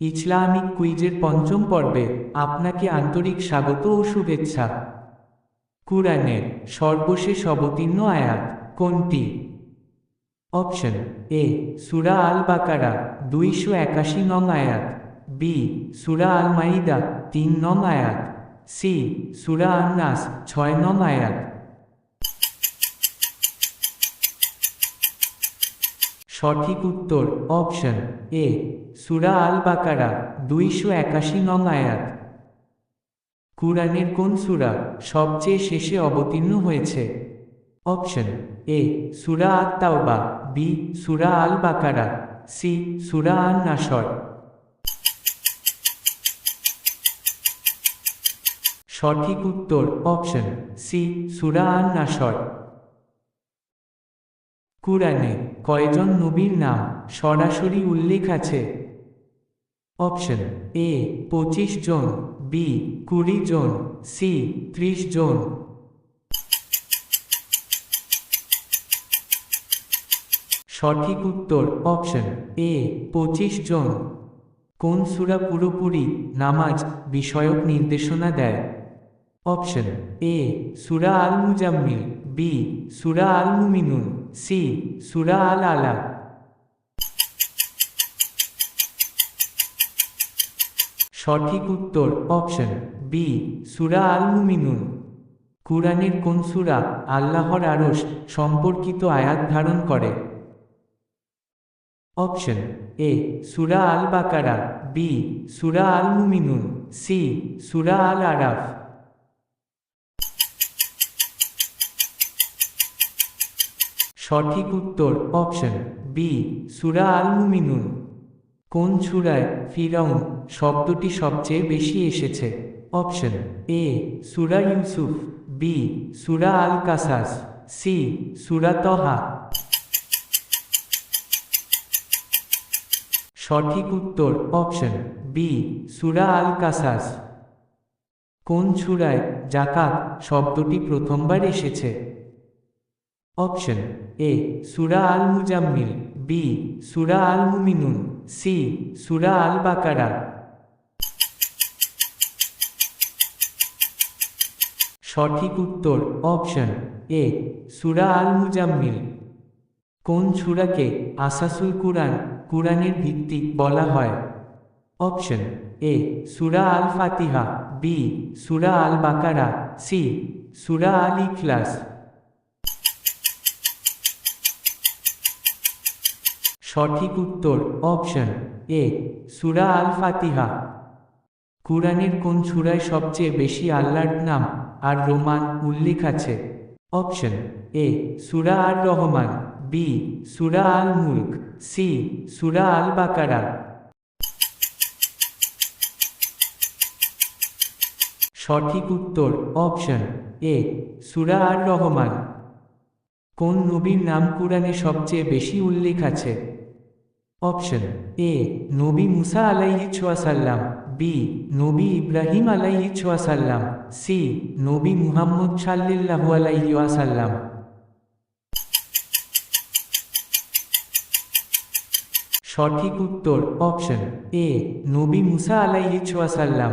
Islamic কুইজের পঞ্চম পর্বে আপনাকে আন্তরিক স্বাগত ও শুভেচ্ছা। কুরআনের সর্বশেষ অবতীর্ণ আয়াত কোনটি? অপশন এ, সুরা আল বাকারা দুইশো একাশি নং আয়াত, বি, সুরা আল মাইদা তিন নং আয়াত, সি, সুরা আল নাস ছয় নং আয়াত। সঠিক উত্তর অপশন এ সুরা আল বাকারা দুইশো একাশি নং আয়াত। কুরআনের কোন সুরা সবচেয়ে শেষে অবতীর্ণ হয়েছে? অপশন এ সুরা আত তাওবা বি সুরা আল বাকারা সি সুরা আন নাসর সঠিক উত্তর অপশন সি সুরা আন নাসর কুরআনে কয়জন নবীর নাম সরাসরি উল্লেখ আছে? অপশন এ, পঁচিশ জন, বি, কুড়ি জন, সি, ত্রিশ জন। সঠিক উত্তর অপশন এ, পঁচিশ জন। কোন সুরা পুরোপুরি নামাজ বিষয়ক নির্দেশনা দেয়? অপশন এ, সুরা আল মুজাম্মিল বি সুরা আল মুমিনুন সি সুরা আল আলা সঠিক উত্তর অপশন বি সুরা আল মুমিনুন কুরআনের কোন সুরা আল্লাহর আরশ সম্পর্কিত আয়াত ধারণ করে? অপশন এ সুরা আল বাকারা বি সুরা আল মুমিনুন সি সুরা আল আরাফ সঠিক উত্তর অপশন বি সুরা আল মুমিনুন কোন সুরায় ফিরাউন শব্দটি সবচেয়ে বেশি এসেছে? অপশন এ সুরা ইউসুফ বি সুরা আল কাসাস সি সুরা তহা। সঠিক উত্তর অপশন বি সুরা আল কাসাস কোন সুরায় জাকাত শব্দটি প্রথমবার এসেছে? অপশন এ, সুরা আল মুজাম্মিল বি, সুরা আল মুমিনুন সি, সুরা আল বাকারা সঠিক উত্তর অপশন এ, সুরা আল মুজাম্মিল কোন সুরাকে আসাসুল কুরআন, কুরআনের ভিত্তি বলা হয়? অপশন এ, সুরা আল ফাতিহা বি, সুরা আল বাকারা সি, সুরা আল ইখলাস সঠিক উত্তর অপশন এ সুরা আল ফাতিহা কুরআনের কোন সুরায় সবচেয়ে বেশি আল্লাহর নাম আর রোমান উল্লেখ আছে? অপশন এ সুরা আর রহমান বি সুরা আল মুলক সি সুরা আল বাকারা সঠিক উত্তর অপশন এ সুরা আর রহমান কোন নবীর নাম কুরআনে সবচেয়ে বেশি উল্লেখ আছে? অপশন এ নবী মুসা আলাইহিসাল্লাম বি নবী ইব্রাহিম আলাইহিসাল্লাম সি নবী মুহাম্মদ সাল্লিল্লাহ আলাইহি ওয়াসাল্লাম সঠিক উত্তর অপশন এ নবী মুসা আলাইহি আলাইহিসাল্লাম